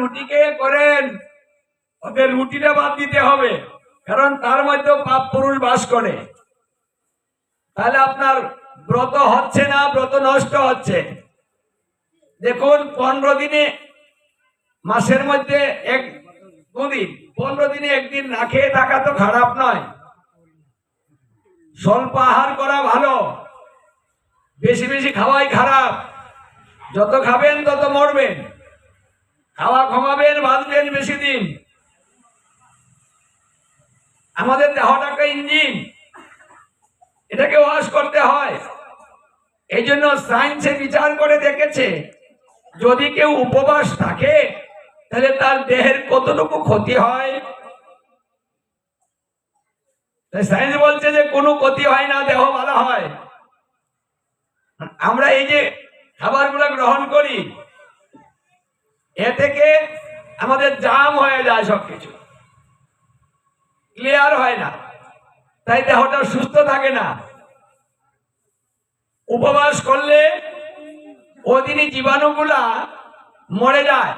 রুটিকে করেন? ওদের রুটিটা বাদ দিতে হবে, কারণ তার মধ্যে পাপ পুরুষ বাস করে। তাহলে আপনার ব্রত হচ্ছে না, ব্রত নষ্ট হচ্ছে। দেখুন, পনেরো দিনে মাসের মধ্যে এক দুদিন পনেরো দিনে একদিন না খেয়ে থাকা তো খারাপ নয়। স্বল্প আহার করা ভালো, বেশি বেশি খাওয়াই খারাপ। যত খাবেন তত মরবেন। খাওয়া কমাবেন বাঁধবেন বেশি দিন। আমাদের দেহটাকে ইঞ্জিন, এটাকে ওয়াশ করতে হয়। এই জন্য সায়েন্সে বিচার করে দেখেছে, যদি কেউ উপবাস থাকে, তাহলে তার দেহের কতটুকু ক্ষতি হয়? সায়েন্স বলছে যে কোনো ক্ষতি হয় না, দেহ ভালো হয়। আমরা এই যে খাবারগুলো গ্রহণ করি এ থেকে আমাদের জাম হয়ে যায় সবকিছু। ক্লিয়ার হয় না। তাই দেহটা সুস্থ থাকে না। উপবাস করলে ওদিনই জীবাণুগুলা মরে যায়।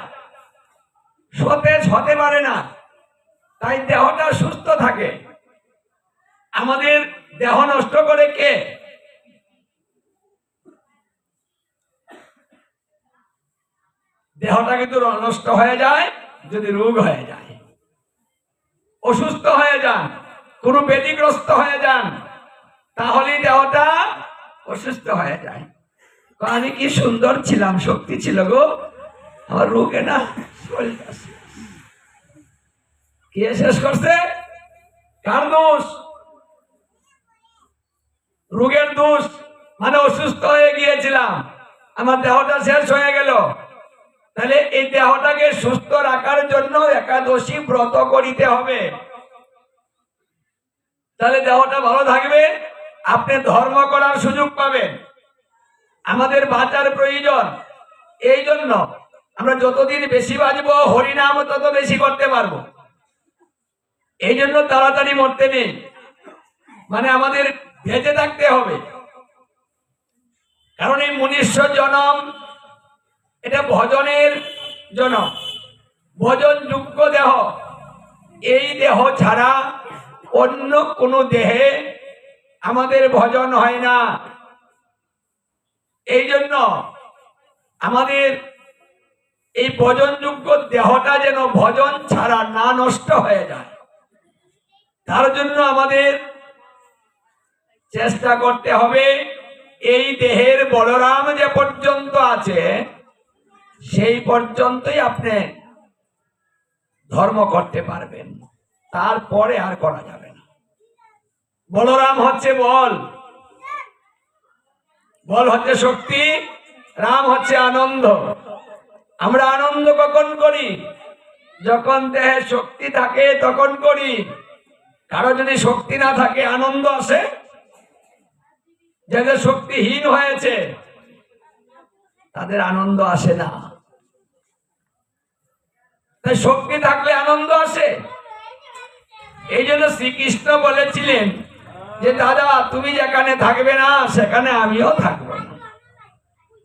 সতেজ হতে পারে না। তাই দেহটা সুস্থ থাকে। আমাদের দেহ নষ্ট করে কে? দেহটা কিন্তু নষ্ট হয়ে যায়, যদি রোগ হয়ে যায়। অসুস্থ হয়ে যান, কোনো ব্যাধিগ্রস্ত হয়ে যান তাহলে দেহটা অসুস্থ হয়ে যায়। আমি কি সুন্দর ছিলাম, শক্তি ছিল গো। আমার রোগে না কে শেষ করছে? কার দোষ? রোগের দোষ। মানে অসুস্থ হয়ে গিয়েছিলাম। আমার দেহটা শেষ হয়ে গেল। তাহলে এই দেহটাকে সুস্থ রাখার জন্য একাদশী ব্রত করিতে হবে। তাহলে দেহটা ভালো থাকবে, আপনি ধর্ম করার সুযোগ পাবেন। আমাদের বাঁচার প্রয়োজন, এই জন্য আমরা যতদিন বেশি বাঁচবো, হরিনাম তত বেশি করতে পারব। এই জন্য তাড়াতাড়ি মরতে নেই। মানে আমাদের বেঁচে থাকতে হবে। কারণ এই মনুষ্য জনম এটা ভজনের জনম ভজন যোগ্য দেহ। এই দেহ ছাড়া অন্য কোনো দেহে আমাদের ভজন হয় না। এই জন্য আমাদের এই ভজনযোগ্য দেহটা যেন ভজন ছাড়া না নষ্ট হয়ে যায়। তার জন্য আমাদের চেষ্টা করতে হবে, এই দেহের বলরাম যে পর্যন্ত আছে সেই পর্যন্তই আপনি ধর্ম করতে পারবেন। তারপরে আর করা যাবে না। বলরাম হচ্ছে বল। বল হচ্ছে শক্তি, রাম হচ্ছে আনন্দ। আমরা আনন্দ কখন করি? যখন দেহে শক্তি থাকে, তখন করি। কারও যদি শক্তি না থাকে, আনন্দ আসে? যাদের শক্তিহীন হয়েছে, তাদের আনন্দ আসে না। তাই শক্তি থাকলে আনন্দ আসে। এই জন্য শ্রীকৃষ্ণ বলেছিলেন যে, দাদা, তুমি যেখানে থাকবে না, সেখানে আমিও থাকব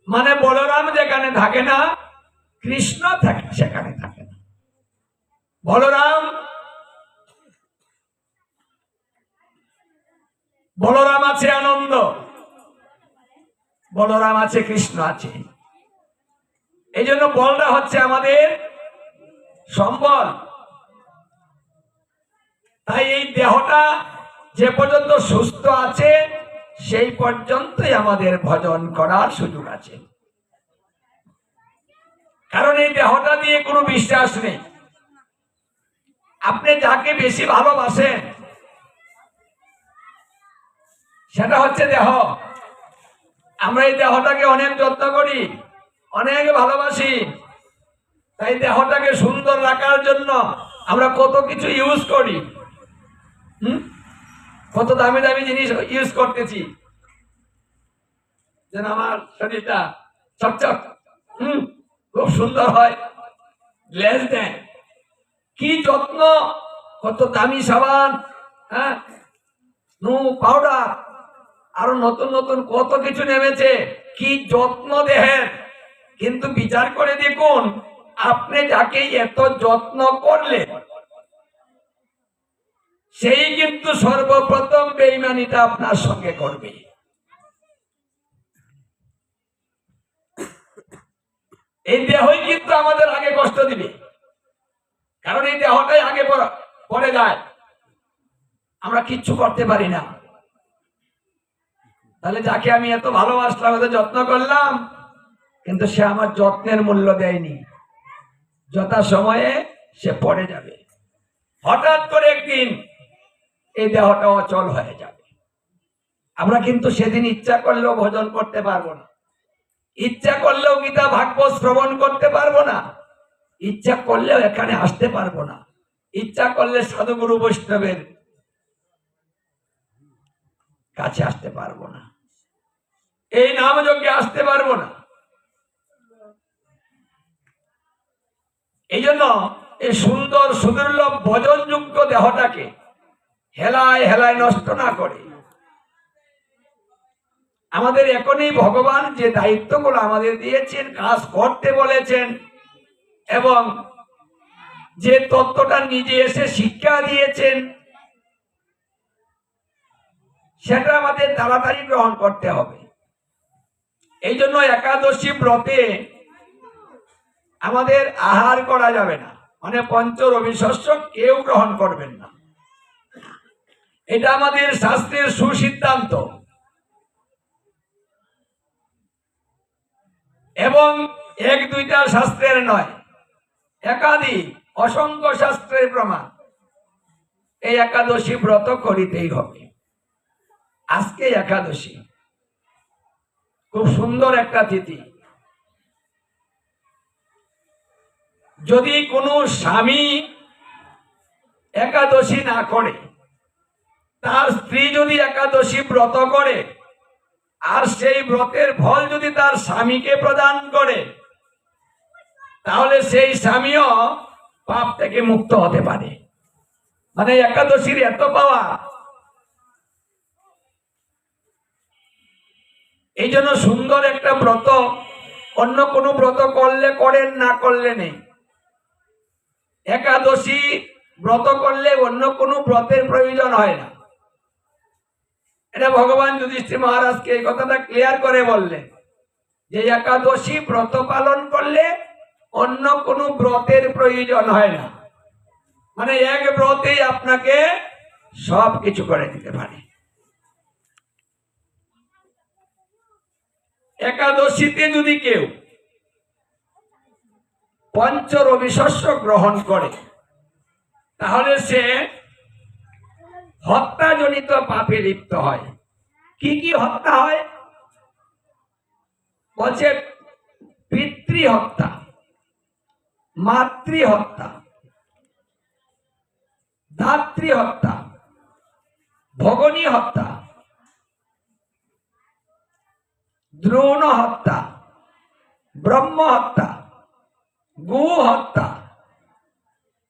মানে বলরাম যেখানে থাকে না, কৃষ্ণ থাকে, সেখানে থাকে না। বলরাম বলরাম আছে আনন্দ, বলরাম আছে, কৃষ্ণ আছে। এই জন্য বলটা হচ্ছে আমাদের সম্বল। তাই এই দেহটা যে পর্যন্ত সুস্থ আছে, সেই পর্যন্তই আমাদের ভজন করার সুযোগ আছে। কারণ এই দেহটা দিয়ে কোনো বিশ্বাস নেই। আপনি যাকে বেশি ভালোবাসেন, সেটা হচ্ছে দেহ। আমরা এই দেহটাকে অনেক যত্ন করি, অনেক ভালোবাসি। তাই দেহটাকে সুন্দর রাখার জন্য আমরা কত কিছু ইউজ করি। হুম? কত দামি দামি জিনিস ইউজ করতেছি। যেন আমার শরীরটা চকচক, হুম? খুব সুন্দর হয় লেজ দেয়। কি যত্ন, কত দামি সাবান হ্যাঁ? নু পাউডার আরও নতুন নতুন কত কিছু নেমেছে। কি যত্ন দেহের। কিন্তু বিচার করে দেখুন আপনি যাকে এত যত্ন করলেন, সেই কিন্তু সর্বপ্রথম বেইমানিটা আপনার সঙ্গে করবে। এই দেহই কিন্তু আমাদের আগে কষ্ট দিবে। কারণ এই দেহটাই আগে পড়ে যায়। আমরা কিচ্ছু করতে পারি না। তাহলে যাকে আমি এত ভালোবাসলাম, এত যত্ন করলাম, কিন্তু সে আমার যত্নের মূল্য দেয়নি। যথা সময়ে সে পড়ে যাবে। হঠাৎ করে একদিন এই দেহটা অচল হয়ে যাবে। আমরা কিন্তু সেদিন ইচ্ছা করলেও ভোজন করতে পারব না। ইচ্ছা করলেও গীতা ভাগবত শ্রবণ করতে পারব না। ইচ্ছা করলেও এখানে আসতে পারব না। ইচ্ছা করলে সাধুগুরু বৈষ্ণবের কাছে আসতে পারব না। এই নাম যজ্ঞে আসতে পারব না। এই জন্য এই সুন্দর সুদুর্লভ ভোজনযোগ্য দেহটাকে হেলায় হেলায় নষ্ট না করে। আমাদের এখনই ভগবান যে দায়িত্বগুলো আমাদের দিয়েছেন, কাজ করতে বলেছেন, এবং যে তত্ত্বটা নিজে এসে শিক্ষা দিয়েছেন, সেটা আমাদের তাড়াতাড়ি গ্রহণ করতে হবে। এই জন্য একাদশী ব্রতে আমাদের আহার করা যাবে না। মানে পঞ্চ রবি শস্য কেউ গ্রহণ করবেন না। এটা আমাদের শাস্ত্রের সুসিদ্ধান্ত। এবং এক দুইটা শাস্ত্রের নয়, একাধিক অসংখ্য শাস্ত্রের প্রমাণ। এই একাদশী ব্রত করিতেই হবে। আজকে একাদশী। খুব সুন্দর একটা তিথি। যদি কোনো স্বামী একাদশী না করে, তার স্ত্রী যদি একাদশী ব্রত করে, আর সেই ব্রতের ফল যদি তার স্বামীকে প্রদান করে, তাহলে সেই স্বামীও পাপ থেকে মুক্ত হতে পারে। মানে একাদশীর এত পাওয়া। এই জন্য সুন্দর একটা ব্রত, অন্য কোনো ব্রত করলে করেন না করলে নেই। একাদশী ব্রত করলে অন্য কোনো ব্রতের প্রয়োজন হয় না। এটা ভগবান যুধিষ্ঠির মহারাজকে এই কথাটা ক্লিয়ার করে বললেন যে একাদশী ব্রত পালন করলে অন্য কোনো ব্রতের প্রয়োজন হয় না। মানে এক ব্রতেই আপনাকে সব কিছু করে দিতে পারে। একাদশীতে যদি কেউ পঞ্চ রবি শস্য গ্রহণ করে। তাহলে সে হত্যাজনিত পাপে লিপ্ত হয়। কি কি হত্যা হয়? বলছে পিতৃ হত্যা মাতৃ হত্যা ধাত্রী হত্যা ভগনী হত্যা দ্রোণ হত্যা ব্রহ্ম হত্যা গু হত্যা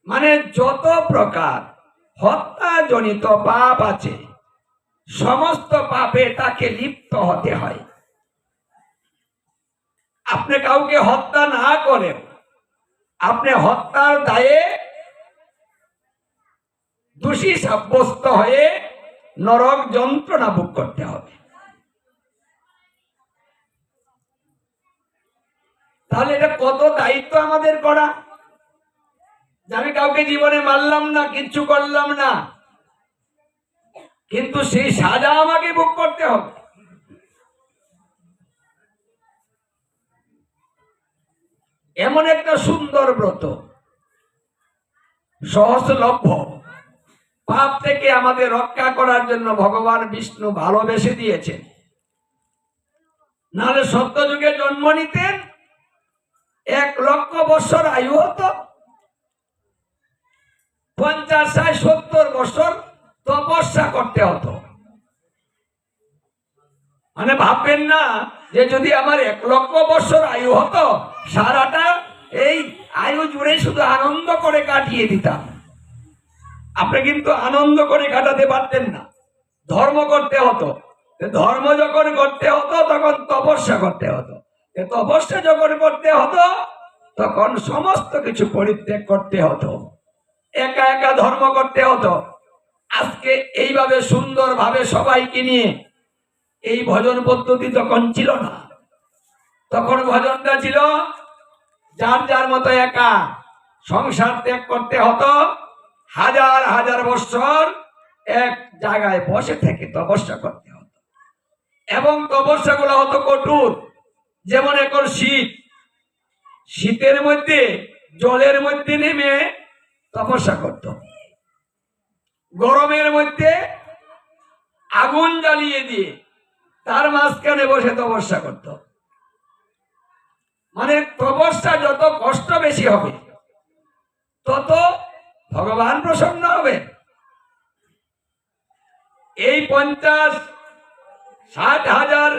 মানে যত প্রকার হত্যাজনিত পাপ আছে, সমস্ত পাপে তাকে লিপ্ত হতে হয়। আপনি কাউকে হত্যা না করে আপনি হত্যার দায়ে দোষী সাব্যস্ত হয়ে নরক যন্ত্রণা ভোগ করতে হবে। তাহলে এটা কত দায়িত্ব আমাদের করা? আমি কাউকে জীবনে মারলাম না, কিচ্ছু করলাম না। কিন্তু সেই সাজা আমাকে ভোগ করতে হবে। এমন একটা সুন্দর ব্রত, সহজলভ্য, পাপ থেকে আমাদের রক্ষা করার জন্য ভগবান বিষ্ণু ভালোবেসে দিয়েছেন। নাহলে সত্য যুগে জন্ম নিতেন এক লক্ষ বছর আয়ু হতো। পঞ্চাশ ষাট সত্তর বছর তপস্যা করতে হতো। মানে ভাববেন না যে যদি আমার এক লক্ষ বছর আয়ু হতো, সারাটা এই আয়ু জুড়ে শুধু আনন্দ করে কাটিয়ে দিতাম। আপনি কিন্তু আনন্দ করে কাটাতে পারতেন না। ধর্ম করতে হতো। ধর্ম যখন করতে হতো, তখন তপস্যা করতে হতো। তো তপস্যা যখন করতে হতো, তখন সমস্ত কিছু পরিত্যাগ করতে হতো। একা একা ধর্ম করতে হতো। আজকে এইভাবে সুন্দরভাবে সবাইকে নিয়ে এই ভজন পদ্ধতি তখন ছিল না। তখন ভজনটা ছিল, যার যার মতো একা সংসার ত্যাগ করতে হতো, হাজার হাজার বছর এক জায়গায় বসে থেকে তপস্যা করতে হতো। এবং তপস্যা গুলো হতো কঠোর। যেমন এখন শীত, শীতের মধ্যে, জলের মধ্যে নেমে তপস্যা করত। গরমের মধ্যে আগুন জ্বালিয়ে দিয়ে তার মাঝখানে বসে তপস্যা করত। মানে তপস্যা যত কষ্ট বেশি হবে, তত ভগবান প্রসন্ন হবে। এই পঞ্চাশ, ষাট হাজার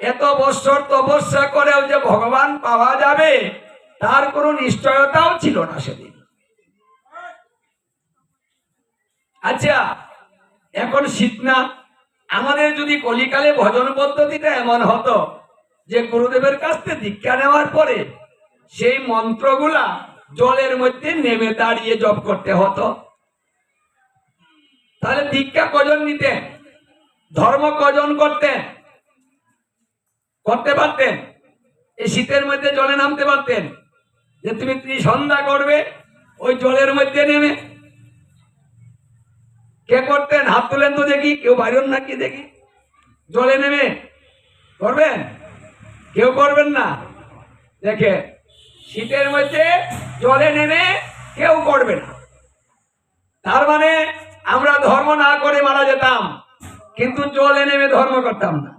এত বছর তপস্যা করেও যে ভগবান পাওয়া যাবে, তার কোনো নিশ্চয়তাও ছিল না সেদিন। আচ্ছা এখন শীত না আমাদের যদি কলিকালে ভজন পদ্ধতিটা এমন হতো যে গুরুদেবের কাছ থেকে দীক্ষা নেওয়ার পরে সেই মন্ত্রগুলা জলের মধ্যে নেমে দাঁড়িয়ে জপ করতে হতো। তাহলে দীক্ষা কজন নিতেন? ধর্ম কজন করতেন? করতে পারতেন। এই শীতের মধ্যে জলে নামতে পারতেন। যে তুমি সন্ধ্যা করবে, ওই জলের মধ্যে নেমে। কে করতেন? হাত তুলেন তো দেখি, কেউ বাইরেন নাকি দেখি। জলে নেমে। করবেন? কেউ করবেন না। দেখে, শীতের মধ্যে জলে নেমে কেউ করবে না। তার মানে আমরা ধর্ম না করে মারা যেতাম, কিন্তু জলে নেমে ধর্ম করতাম না।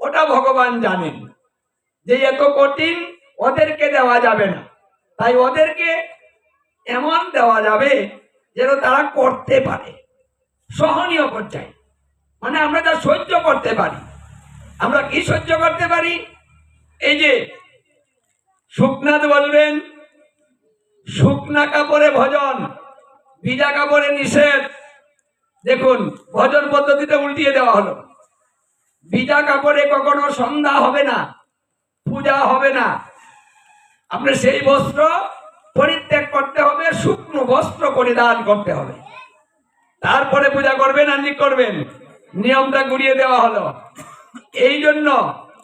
ওটা ভগবান জানেন। যে এত কঠিন, ওদেরকে দেওয়া যাবে না। তাই ওদেরকে এমন দেওয়া যাবে যেন তারা করতে পারে। সহনীয় পর্যায়ে। মানে আমরা যা সহ্য করতে পারি। আমরা কি সহ্য করতে পারি? এই যে শুকনাথ বলবেন শুকনা কাপড়ে ভজন ভিজা কাপড়ে নিষেধ। দেখুন, ভজন পদ্ধতিতে উল্টিয়ে দেওয়া হলো। ভিজা কাপড়ে কখনো সন্ধ্যা হবে না, পূজা হবে না। আপনি সেই বস্ত্র পরিত্যাগ করতে হবে, শুকনো বস্ত্র পরিধান করতে হবে। তারপরে পূজা করবেন আর করবেন? নিয়মটা গুড়িয়ে দেওয়া হলো। এই জন্য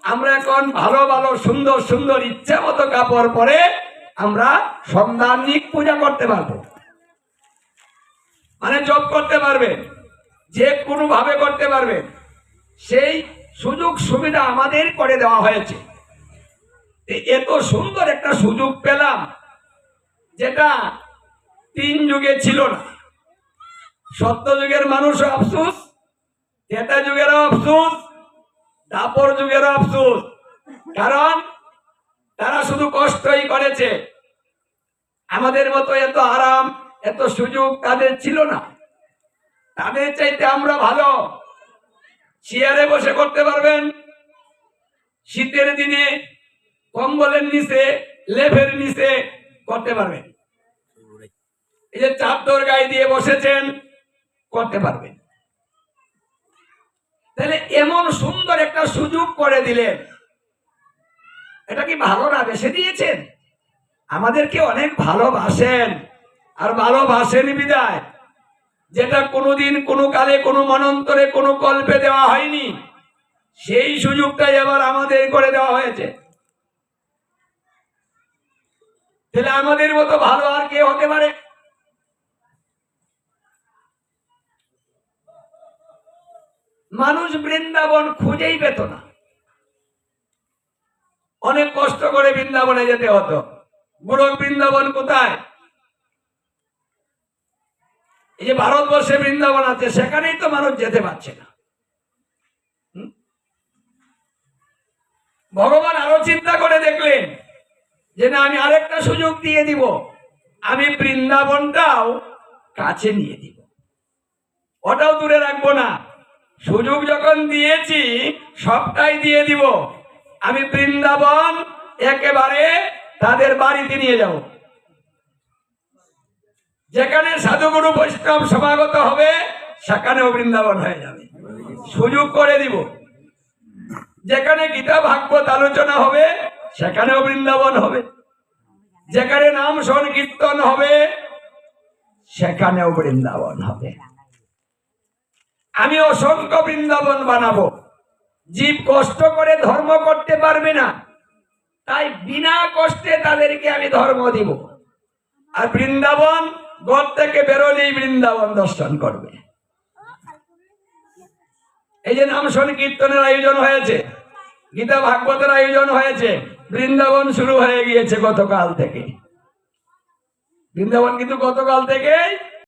আমরা এখন ভালো ভালো, সুন্দর সুন্দর ইচ্ছা মতো কাপড় পরে আমরা সন্ধানিক পূজা করতে পারব। মানে জব করতে পারবে যে কোনো ভাবে করতে পারবে সেই সুযোগ সুবিধা আমাদের করে দেওয়া হয়েছে। এত সুন্দর একটা সুযোগ পেলাম, যেটা তিন যুগে ছিল না। সত্য যুগের মানুষও আফসুস, তেতা যুগেরও আফসুস, দাপর যুগেরও আফসুস। কারণ তারা শুধু কষ্টই করেছে। আমাদের মতো এত আরাম, এত সুযোগ তাদের ছিল না। তাদের চাইতে আমরা ভালো। চেয়ারে বসে করতে পারবেন। শীতের দিনে কম্বলের নিচে লেফের নিচে করতে পারবেন। এই যে চাদর গায়ে দিয়ে বসেছেন, করতে পারবেন। তাহলে এমন সুন্দর একটা সুযোগ করে দিলেন। এটা কি ভালো না? বেসে দিয়েছেন? আমাদেরকে অনেক ভালোবাসেন। আর ভালোবাসেন বিদায়। যেটা কোনোদিন কোনো কালে, কোনো মনন্তরে, কোনো কল্পে দেওয়া হয়নি। সেই সুযোগটাই এবার আমাদের করে দেওয়া হয়েছে। তাহলে আমাদের মতো ভালো আর কে হতে পারে? মানুষ বৃন্দাবন খুঁজেই পেত না। অনেক কষ্ট করে বৃন্দাবনে যেতে হতো। বুড়ো বৃন্দাবন কোথায়? এই যে ভারতবর্ষে বৃন্দাবন আছে, সেখানেই তো মানুষ যেতে পারছে না? ভগবান আরও চিন্তা করে দেখলেন যে না, আমি আরেকটা সুযোগ দিয়ে দিব। আমি বৃন্দাবনটাও কাছে নিয়ে দিব। ওটাও দূরে রাখব না। সুযোগ যখন দিয়েছি, সবটাই দিয়ে দিব। আমি বৃন্দাবন একেবারে তাদের বাড়িতে নিয়ে যাব। যেখানে সাধুগুরু বৈষ্ণব সমাগত হবে, সেখানেও বৃন্দাবন হয়ে যাবে। সুযোগ করে দিব। যেখানে গীতা, ভাগবত আলোচনা হবে, সেখানেও বৃন্দাবন হবে। যেখানে নাম সংকীর্তন হবে, সেখানেও বৃন্দাবন হবে। আমি অসংখ্য বৃন্দাবন বানাবো। জীব কষ্ট করে ধর্ম করতে পারবে না, তাই বিনা কষ্টে তাদেরকে আমি ধর্ম দিব। আর বৃন্দাবন ঘর থেকে বেরোলেই বৃন্দাবন দর্শন করবে। এই যে নাম সংকীর্তনের আয়োজন হয়েছে, গীতা ভাগবতের আয়োজন হয়েছে, বৃন্দাবন শুরু হয়ে গিয়েছে গতকাল থেকে। বৃন্দাবন কিন্তু গতকাল থেকেই